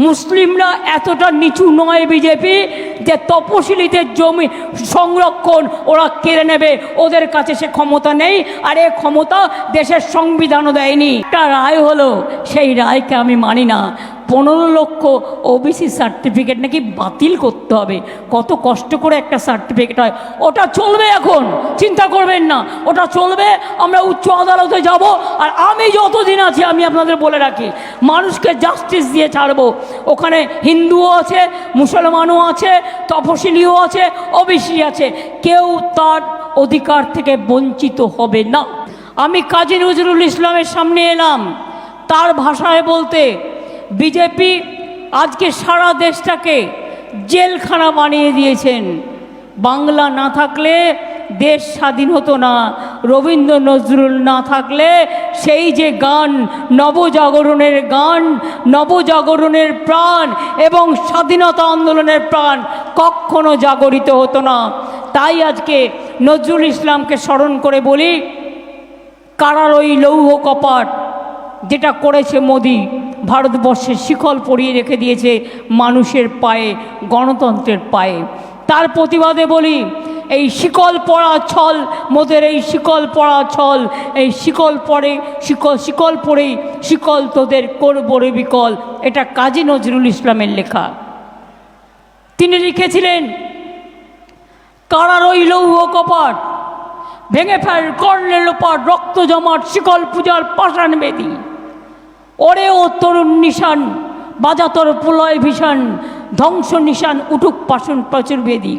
মুসলিমরা এতটা নিচু নয় বিজেপি যে তপশিলিদের জমি সংরক্ষণ ওরা কেড়ে নেবে। ওদের কাছে সে ক্ষমতা নেই আর এ ক্ষমতা দেশের সংবিধানও দেয়নি। একটা রায় হলো, সেই রায়কে আমি মানি না। পনেরো লক্ষ ওবিসি সার্টিফিকেট নাকি বাতিল করতে হবে। কত কষ্ট করে একটা সার্টিফিকেট হয়। ওটা চলবে এখন, চিন্তা করবেন না। ওটা চলবে, আমরা উচ্চ আদালতে যাব। আর আমি যতদিন আছি, আমি আপনাদের বলে রাখি, মানুষকে জাস্টিস দিয়ে ছাড়বো। ওখানে হিন্দুও আছে, মুসলমানও আছে, তপশিলিও আছে ওবিসি আছে। কেউ তার অধিকার থেকে বঞ্চিত হবে না। আমি কাজী নজরুল ইসলামের সামনে এলাম। তার ভাষায় বলতে বিজেপি আজকে সারা দেশটাকে জেলখানা বানিয়ে দিয়েছেন। বাংলা না থাকলে দেশ স্বাধীন হতো না। রবীন্দ্র নজরুল না থাকলে সেই যে গান, নবজাগরণের গান, নবজাগরণের প্রাণ এবং স্বাধীনতা আন্দোলনের প্রাণ কখনো জাগরিত হতো না। তাই আজকে নজরুল ইসলামকে স্মরণ করে বলি কারার ওই লৌহ কপাট যেটা করেছে মোদি ভারতবর্ষের শিকল পরিয়ে রেখে দিয়েছে মানুষের পায়ে, গণতন্ত্রের পায়ে। তার প্রতিবাদে বলি, এই শিকল পড়া ছল, মোদের এই শিকল পড়া ছল, এই শিকল পরে শিকল শিকল পরেই শিকল তোদের করব রে বিকল। এটা কাজী নজরুল ইসলামের লেখা। তিনি লিখেছিলেন কারার ওই লৌহ কপাট, ভেঙে ফেল কর্ণের লোপাট রক্ত জমাট শিকল পূজার পাষাণ বেদী। ওরে ও তরুণ নিশান বাজাতর প্রলয় ভীষণ, ধ্বংস নিশান উঠুক পাশন প্রচুর বেদী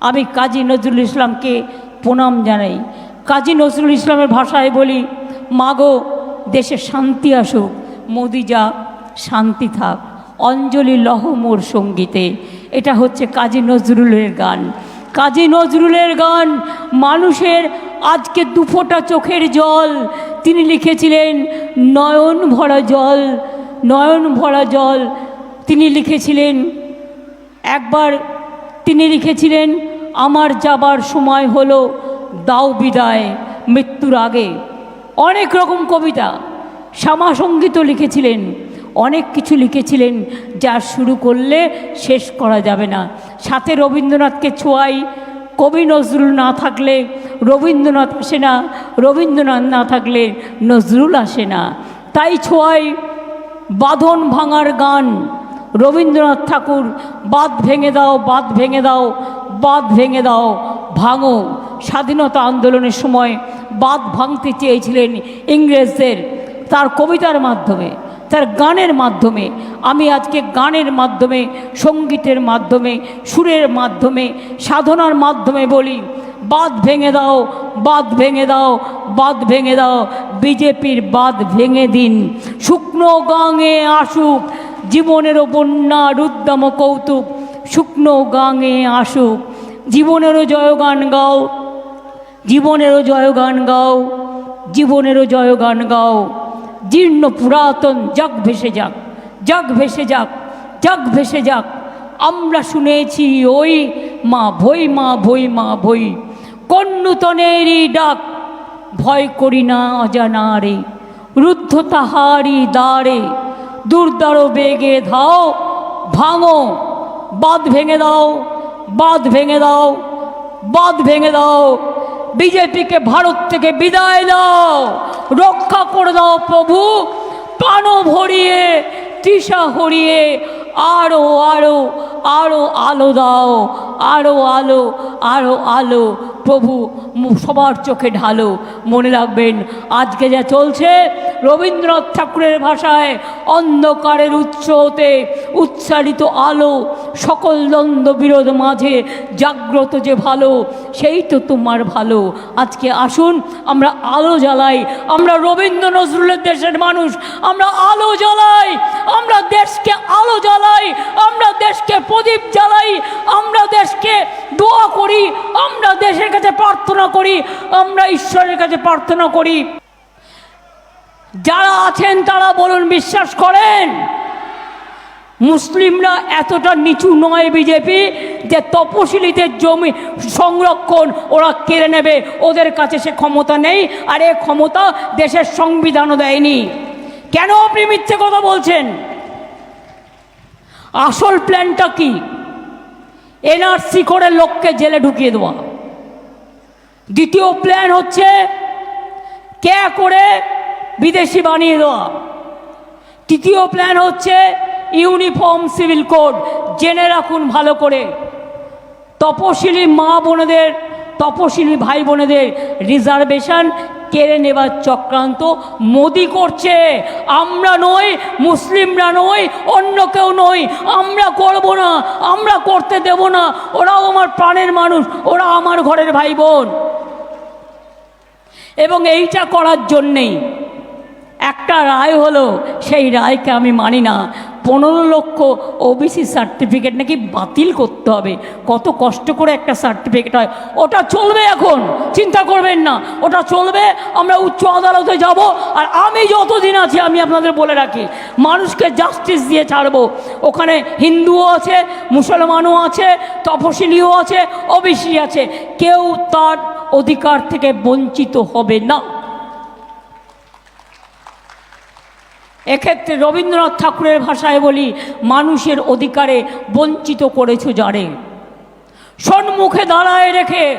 আমি কাজী নজরুল ইসলামকে প্রণাম জানাই। কাজী নজরুল ইসলামের ভাষায় বলি, মাগো, দেশে শান্তি আসুক, মোদি যা, শান্তি থাক, অঞ্জলি লহ মোর সঙ্গীতে। এটা হচ্ছে কাজী নজরুলের গান। কাজী নজরুলের গান মানুষের আজকে দুফোটা চোখের জল তিনি লিখেছিলেন, নয়ন ভরা জল, নয়ন ভরা জল। তিনি লিখেছিলেন, একবার তিনি লিখেছিলেন, আমার যাবার সময় হলো, দাও বিদায়, মৃত্যুর আগে। অনেক রকম কবিতা। শ্যামাসঙ্গীতও লিখেছিলেন, অনেক কিছু লিখেছিলেন, যা শুরু করলে শেষ করা যাবে না। সাথে রবীন্দ্রনাথকে ছোঁয়াই কবি নজরুল না থাকলে, রবীন্দ্রনাথ আসে না, রবীন্দ্রনাথ না থাকলে নজরুল আসে না। তাই ছোঁয়াই বাঁধন ভাঙার গান। রবীন্দ্রনাথ ঠাকুর, বাঁধ ভেঙে দাও, বাঁধ ভেঙে দাও, বাঁধ ভেঙে দাও, ভাঙো। স্বাধীনতা আন্দোলনের সময় বাঁধ ভাঙতে চেয়েছিলেন ইংরেজদের, তার কবিতার মাধ্যমে। তার গানের মাধ্যমে, আমি আজকে গানের মাধ্যমে, সঙ্গীতের মাধ্যমে, সুরের মাধ্যমে, সাধনার মাধ্যমে বলি, বাঁধ ভেঙে দাও, বাঁধ ভেঙে দাও, বাঁধ ভেঙে দাও, বিজেপির বাঁধ ভেঙে দিন। শুকনো গাঙে আসুক জীবনেরও বন্যা রুদ্দাম কৌতুক, শুকনো গাঙে আসুক। জীবনেরও জয়গান গাও জীবনেরও জয়গান গাও জীবনেরও জয়গান গাও। জীর্ণ পুরাতন যাক ভেসে যাক যাক ভেসে যাক যাক ভেসে যাক। আমরা শুনেছি ওই মা ভই মা ভই মা ভই। কোন ডাক, ভয় করি না অজানা রে। রুদ্ধ তাহারি দ্বারে, দুর্দার বেগে ধাও, ভাঙো। বাঁধ ভেঙে দাও, বাঁধ ভেঙে দাও, বাঁধ ভেঙে দাও। বিজেপিকে, ভারত থেকে বিদায় দাও। রক্ষা করে দাও প্রভু। প্রাণ ভরিয়ে তৃষা হরিয়ে আরও আরও আরও আলো দাও। আরও আলো আরও আলো। প্রভু সবার চোখে ঢালো। মনে রাখবেন, আজকে যা চলছে, রবীন্দ্রনাথ ঠাকুরের ভাষায় অন্ধকারের উৎস হতে উচ্চারিত আলো, সকল দ্বন্দ্ব বিরোধ মাঝে জাগ্রত যে ভালো, সেই তো তোমার ভালো। আজকে আসুন, আমরা আলো জ্বালাই, আমরা রবীন্দ্র নজরুলের দেশের মানুষ, আমরা আলো জ্বালাই, আমরা দেশকে আলো জ্বালাই, আমরা দেশকে প্রদীপ জ্বালাই, আমরা দোয়া করি, আমরা দেশের কাছে প্রার্থনা করি, আমরা ঈশ্বরের কাছে প্রার্থনা করি। যারা আছেন, তারা বলুন, বিশ্বাস করেন? মুসলিমরা এতটা নিচু নয় বিজেপি যে তপশিলীদের জমি সংরক্ষণ ওরা কেড়ে নেবে। ওদের কাছে সে ক্ষমতা নেই, আর এ ক্ষমতা দেশের সংবিধানও দেয়নি। কেন আপনি মিথ্যে কথা বলছেন? আসল প্ল্যানটা কি? এনআরসি করে লোককে জেলে ঢুকিয়ে দেওয়া দ্বিতীয় প্ল্যান হচ্ছে কে করে বিদেশি বানিয়ে দেওয়া। তৃতীয় প্ল্যান হচ্ছে ইউনিফর্ম সিভিল কোড, জেনে রাখুন ভালো করে। তপশিলি মা বোনেদের, তপশিলি ভাই বোনেদের রিজার্ভেশন কেড়ে নেবার চক্রান্ত মোদি করছে। আমরা নই, মুসলিমরা নই, অন্য কেউ নই। আমরা করব না, আমরা করতে দেব না। ওরাও আমার প্রাণের মানুষ, ওরা আমার ঘরের ভাই বোন এবং এইটা করার জন্যেই একটা রায় হলো, সেই রায়কে আমি মানি না। পনেরো লক্ষ ওবিসি সার্টিফিকেট নাকি বাতিল করতে হবে। কত কষ্ট করে একটা সার্টিফিকেট হয়। ওটা চলবে এখন, চিন্তা করবেন না। ওটা চলবে, আমরা উচ্চ আদালতে যাব। আর আমি যতদিন আছি, আমি আপনাদের বলে রাখি, মানুষকে জাস্টিস দিয়ে ছাড়বো। ওখানে হিন্দুও আছে, মুসলমানও আছে, তপশিলিও আছে ওবিসি আছে। কেউ তার অধিকার থেকে বঞ্চিত হবে না। এক্ষেত্রে রবীন্দ্রনাথ ঠাকুরের ভাষায় বলি, মানুষের অধিকারে বঞ্চিত করেছ যারে। সন্মুখে দাঁড়ায় রেখে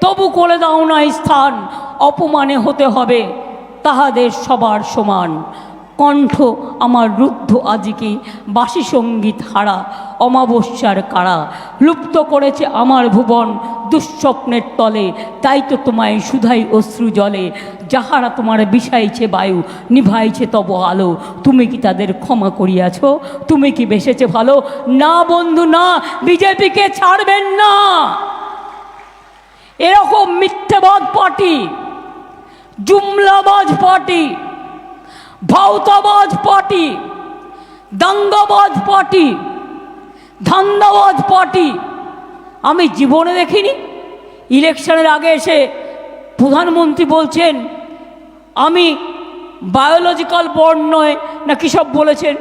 তবু করে দাও না স্থান, অপমানে হতে হবে, তাহাদের সবার সমান। কণ্ঠ আমার রুদ্ধ আজিকে বাসি সংগীত হারা, অমাবস্যার কারা। লুপ্ত করেছে আমার ভুবন দুঃস্বপ্নের তলে, তাই তো তোমায় সুধাই অশ্রু জলে। যাহারা তোমার বিষাইছে বায়ু, নিভাইছে তব আলো। তুমি কি তাদের ক্ষমা করিয়াছ? তুমি কি বেসেছে ভালো? না বন্ধু, না, বিজেপিকে ছাড়বেন না। এরকম মিথ্যেবাদ পার্টি, জুমলাবাজ পার্টি ভাউতাবাজ পটি দাঙ্গাবাজ পটি ধান্দাবাজ পটি। আমি জীবনে দেখিনি। ইলেকশনের আগে এসে প্রধানমন্ত্রী বলছেন, আমি বায়োলজিক্যাল বর্ণ নয় না কী সব বলেছেন।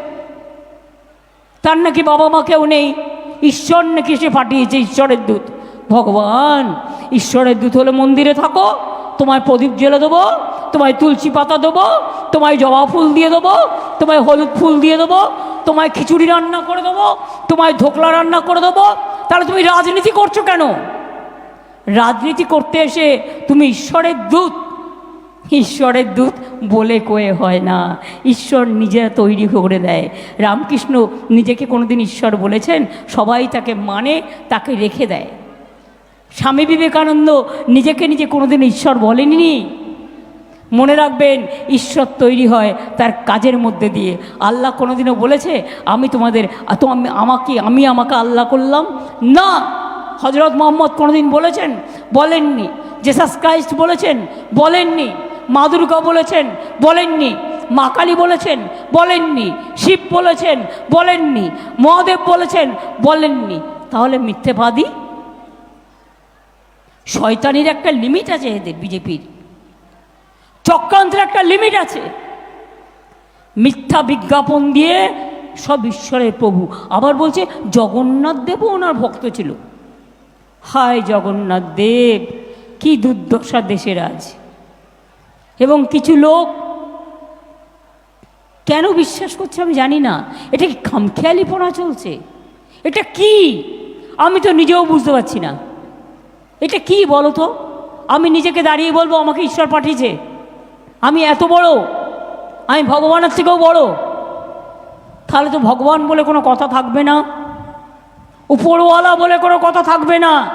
তার নাকি বাবা মা কেউ নেই। ঈশ্বর নাকি সে পাঠিয়েছে ঈশ্বরের দূত। ভগবান, ঈশ্বরের দূত হলে মন্দিরে থাকো, তোমায় প্রদীপ জ্বেলে দেবো তোমায় তুলসী পাতা দেবো, তোমায় জবা ফুল দিয়ে দেবো, তোমায় হলুদ ফুল দিয়ে দেবো, তোমায় খিচুড়ি রান্না করে দেবো, তোমায় ধোকলা রান্না করে দেবো। তাহলে তুমি রাজনীতি করছ কেন? রাজনীতি করতে এসে তুমি ঈশ্বরের দূত। ঈশ্বরের দূত বলে কয়ে হয় না। ঈশ্বর নিজে তৈরি করে দেয়। রামকৃষ্ণ নিজেকে কোনোদিন ঈশ্বর বলেছেন, সবাই তাকে মানে তাকে রেখে দেয়। স্বামী বিবেকানন্দ নিজেকে নিজে কোনোদিন ঈশ্বর বলেননি। মনে রাখবেন, ঈশ্বর তৈরি হয় তার কাজের মধ্যে দিয়ে। আল্লাহ কোনোদিনও বলেছে, আমি তোমাদের আমাকে, আমি আমাকে আল্লাহ করলাম না! হজরত মোহাম্মদ কোনোদিন বলেছেন, বলেননি। জেসাস ক্রাইস্ট বলেছেন, বলেননি। মা দুর্গা বলেছেন, বলেননি। মা কালী বলেছেন, বলেননি। শিব বলেছেন, বলেননি। মহাদেব বলেছেন, বলেননি। তাহলে মিথ্যেবাদী? শয়তানির একটা লিমিট আছে এদের, বিজেপির। চক্রান্তের একটা লিমিট আছে। মিথ্যা বিজ্ঞাপন দিয়ে সব ঈশ্বরের প্রভু। আবার বলছে, জগন্নাথ দেবও ওনার ভক্ত ছিল। হায় জগন্নাথ দেব, কি দুর্দশা দেশের আজ। এবং কিছু লোক কেন বিশ্বাস করছে আমি জানি না। এটা কি খামখেয়ালিপনা চলছে? এটা কি? আমি তো নিজেও বুঝতে পারছি না। এটা কি বলো তো? আমি নিজেকে দাঁড়িয়ে বলব, আমাকে ঈশ্বর পাঠিয়েছে। আমি এত বড়? আমি ভগবানের থেকেও বড়? তাহলে তো ভগবান বলে কোনো কথা থাকবে না। উপরওয়ালা বলে কোনো কথা থাকবে না।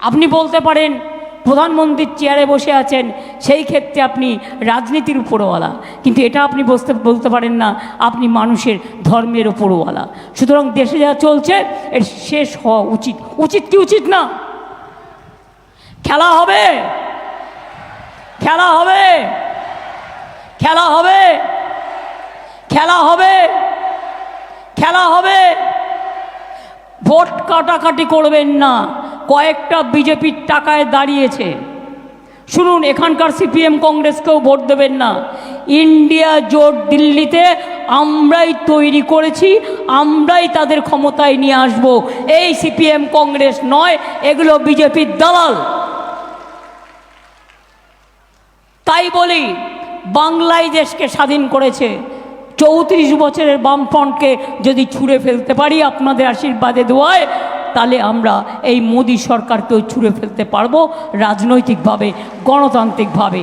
আপনি বলতে পারেন, প্রধানমন্ত্রীর চেয়ারে বসে আছেন, সেই ক্ষেত্রে আপনি রাজনীতির উপরওয়ালা। কিন্তু এটা আপনি বসতে, বলতে পারেন না, আপনি মানুষের ধর্মের উপরওয়ালা। সুতরাং দেশে যা চলছে, এর শেষ হওয়া উচিত। উচিত কি উচিত না? খেলা হবে! খেলা হবে। খেলা হবে। খেলা হবে। খেলা হবে। ভোট কাটাকাটি করবেন না। কয়েকটা বিজেপির টাকায় দাঁড়িয়েছে। শুনুন, এখানকার সিপিএম কংগ্রেসকেও ভোট দেবেন না। ইন্ডিয়া জোট দিল্লিতে আমরাই তৈরি করেছি, আমরাই তাদের ক্ষমতায় নিয়ে আসব। এই সিপিএম কংগ্রেস নয়, এগুলো বিজেপির দালাল। তাই বলি, বাংলায় দেশকে স্বাধীন করেছে, চৌত্রিশ বছরের বামফ্রন্টকে যদি ছুঁড়ে ফেলতে পারি আপনাদের আশীর্বাদে, দোয়ায়, তাহলে আমরা এই মোদী সরকারকেও ছুঁড়ে ফেলতে পারব রাজনৈতিকভাবে, গণতান্ত্রিকভাবে।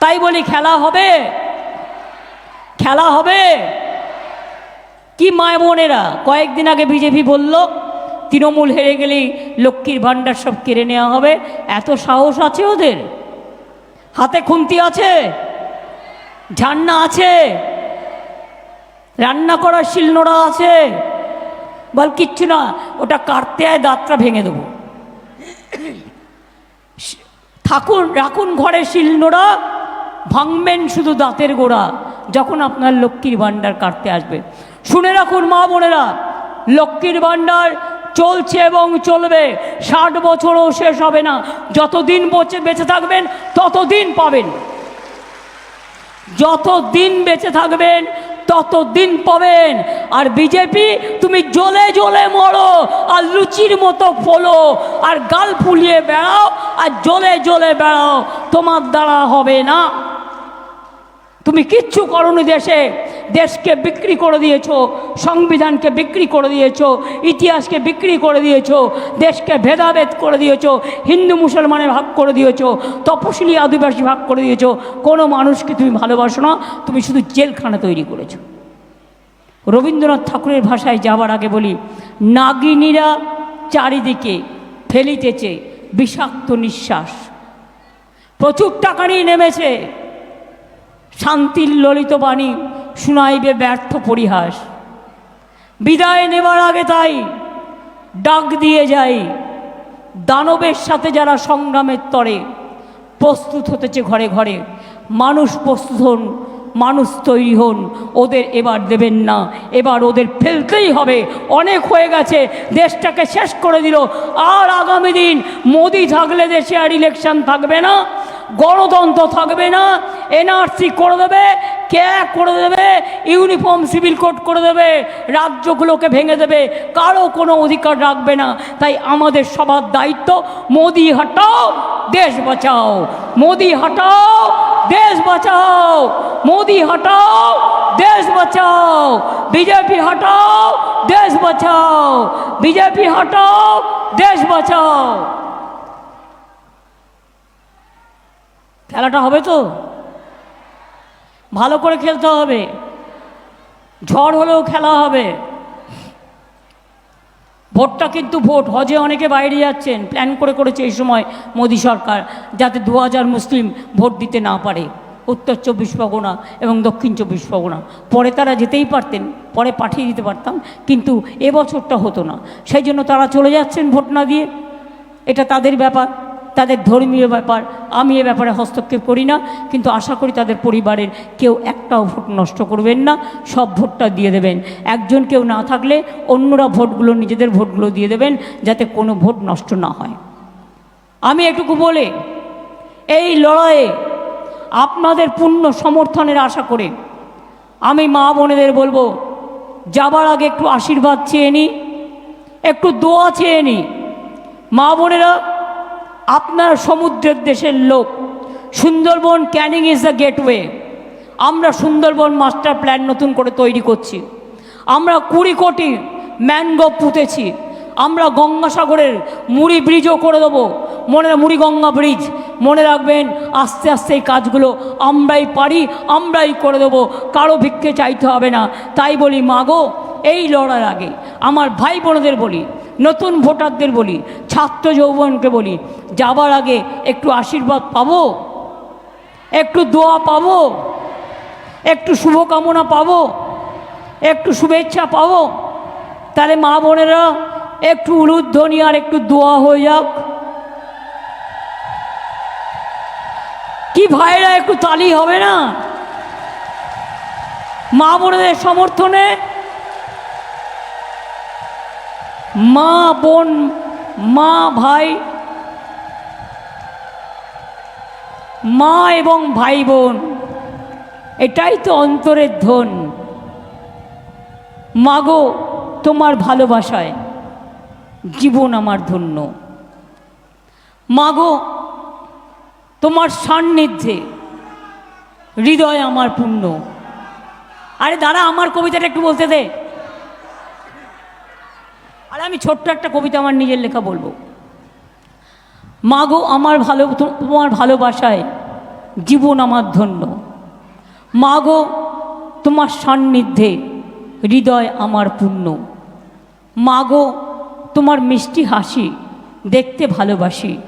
তাই বলি, খেলা হবে খেলা হবে। কি মায় বোনেরা কয়েকদিন আগে বিজেপি বলল, তৃণমূল হেরে গেলেই লক্ষ্মীর ভাণ্ডার সব কেড়ে নেওয়া হবে, এত সাহস আছে ওদের? হাতে খুন্তি আছে? ঝান্না আছে? রান্না করার শিলনোড়া আছে? বল, কিচ্ছু না, ওটা কাটতে আয় দাঁতটা ভেঙে দেবো। থাকুন রাখুন ঘরে শিলনোড়া, ভাঙবেন শুধু দাঁতের গোড়া, যখন আপনার লক্ষ্মীর ভাণ্ডার কাটতে আসবে। শুনে রাখুন মা বোনেরা, লক্ষ্মীর ভাণ্ডার চলছে এবং চলবে। ষাট বছরও শেষ হবে না। যতদিন বেঁচে বেঁচে থাকবেন, ততদিন পাবেন। যত দিন বেঁচে থাকবেন তত দিন পাবেন। আর বিজেপি, তুমি জ্বলে জ্বলে মরো, আর লুচির মতো ফলো, আর গাল ফুলিয়ে বেড়াও, আর জ্বলে জ্বলে বেড়াও। তোমার দ্বারা হবে না। তুমি কিচ্ছু করনি দেশে। দেশকে বিক্রি করে দিয়েছ, সংবিধানকে বিক্রি করে দিয়েছ, ইতিহাসকে বিক্রি করে দিয়েছ, দেশকে ভেদাভেদ করে দিয়েছ, হিন্দু মুসলমানের ভাগ করে দিয়েছ তপশিলি আদিবাসী ভাগ করে দিয়েছ, কোনো মানুষকে তুমি ভালোবাসো না, তুমি শুধু জেলখানা তৈরি করেছ। রবীন্দ্রনাথ ঠাকুরের ভাষায় যাবার আগে বলি, নাগিনীরা চারিদিকে ফেলিতেছে বিষাক্ত নিঃশ্বাস। প্রচুর টাকা নিয়ে নেমেছে, শান্তির ললিত বাণী শুনাইবে ব্যর্থ পরিহাস। বিদায় নেবার আগে তাই ডাক দিয়ে যাই। দানবের সাথে যারা সংগ্রামের তরে প্রস্তুত হতেছে ঘরে ঘরে, মানুষ প্রস্তুত হন, মানুষ তৈরি হন, ওদের এবার দেবেন না। এবার ওদের ফেলতেই হবে। অনেক হয়ে গেছে, দেশটাকে শেষ করে দিল। আর আগামী দিন মোদি থাকলে দেশে আর ইলেকশন থাকবে না, গণতন্ত্র থাকবে না, এনআরসি করে দেবে কে করে দেবে? ইউনিফর্ম, সিভিল কোড করে দেবে। রাজ্যগুলোকে ভেঙে দেবে। কারও কোনো অধিকার রাখবে না। তাই আমাদের সবার দায়িত্ব, মোদি হটাও, দেশ বাঁচাও। মোদি হটাও, দেশ বাঁচাও। মোদি হটাও, দেশ বাঁচাও। বিজেপি হটাও, দেশ বাঁচাও। বিজেপি হটাও, দেশ বাঁচাও। খেলাটা হবে তো? ভালো করে খেলতে হবে। ঝড় হলেও খেলা হবে। ভোটটা কিন্তু ভোট, হজে অনেকে বাইরে যাচ্ছেন। প্ল্যান করে করেছে এই সময় মোদী সরকার যাতে দু হাজার মুসলিম ভোট দিতে না পারে। উত্তর চব্বিশ পরগনা এবং দক্ষিণ চব্বিশ পরগনা। পরে তারা যেতেই পারতেন, পরে পাঠিয়ে দিতে পারতাম, কিন্তু এবছরটা হতো না। সেই জন্য তারা চলে যাচ্ছেন ভোট না দিয়ে। এটা তাদের ব্যাপার। তাদের ধর্মীয় ব্যাপার, আমি এ ব্যাপারে হস্তক্ষেপ করি না, কিন্তু আশা করি তাদের পরিবারের কেউ একটাও ভোট নষ্ট করবেন না, সব ভোটটা দিয়ে দেবেন। একজন কেউ না থাকলে অন্যরা ভোটগুলো, নিজেদের ভোটগুলো দিয়ে দেবেন, যাতে কোনো ভোট নষ্ট না হয়। আমি এটুকু বলে, এই লড়াইয়ে আপনাদের পূর্ণ সমর্থনের আশা করে আমি মা বোনেদের বলব, যাবার আগে একটু আশীর্বাদ চেয়ে নিই একটু দোয়া চেয়ে নিই মা বোনেরা আপনার সমুদ্রের দেশের লোক। Sundarban Canning is the gateway. আমরা সুন্দরবন মাস্টার প্ল্যান নতুন করে তৈরি করছি। আমরা কুড়ি কোটি ম্যানগ্রোভ পুঁতেছি। আমরা গঙ্গাসাগরের মুড়ি ব্রিজও করে দেবো। মনে মুড়ি গঙ্গা ব্রিজ মনে রাখবেন, আস্তে আস্তে এই কাজগুলো আমরাই পারি, আমরাই করে দেবো। কারও ভিক্ষে চাইতে হবে না। তাই বলি, মাগো, এই লড়ার আগে। আমার ভাই বোনদের বলি নতুন ভোটারদের বলি, ছাত্র যৌবনকে বলি, যাবার আগে একটু আশীর্বাদ পাবো? একটু দোয়া পাবো? একটু শুভকামনা পাবো? একটু শুভেচ্ছা পাবো? তাহলে মা বোনেরা, একটু উলুধ্বনি আর একটু দোয়া হয়ে যাক। কি ভাইরা একটু তালি হবে না? মা বোনেদের সমর্থনে মা বোন, মা ভাই, মা এবং ভাই বোন, এটাই তো অন্তরের ধন। মাগো, তোমার ভালোবাসায় জীবন আমার ধন্য। মাগো, তোমার সান্নিধ্যে হৃদয় আমার পূর্ণ। আরে দাঁড়া, আমার কবিতাটা একটু বলতে দে। আরে আমি ছোট্ট একটা কবিতা আমার নিজের লেখা বলব। মাগো, আমার ভালো তোমার ভালোবাসায় জীবন আমার ধন্য। মাগো, তোমার সান্নিধ্যে হৃদয় আমার পূর্ণ। মাগো, তোমার মিষ্টি হাসি দেখতে ভালোবাসি।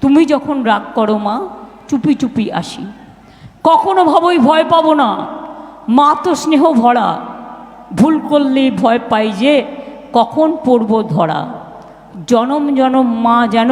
তুমি যখন রাগ করো মা, চুপি চুপি আসি। কখনো ভাবই ভয় পাবো না। মা তো স্নেহ ভরা। ভুল করলে ভয় পাই যে কখন পড়ব ধরা? জনম জনম মা যেন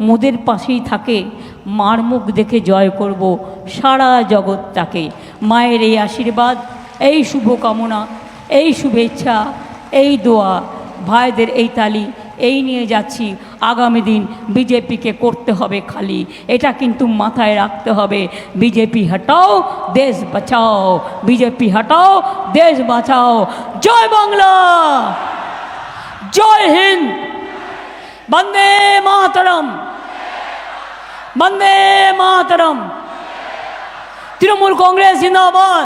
মোদের পাশেই থাকে, মার মুখ দেখে জয় করব সারা জগৎ তাকে। মায়ের এই আশীর্বাদ, এই শুভকামনা, এই শুভেচ্ছা, এই দোয়া, ভাইদের এই তালি, এই নিয়ে যাচ্ছি। আগামী দিন বিজেপিকে করতে হবে খালি, এটা কিন্তু মাথায় রাখতে হবে। বিজেপি হটাও, দেশ বাঁচাও। বিজেপি হটাও, দেশ বাঁচাও। জয় বাংলা! জয় হিন্দ। বন্দে মাতরম। বন্দে মাতরম। তৃণমূল কংগ্রেস জিন্দাবাদ।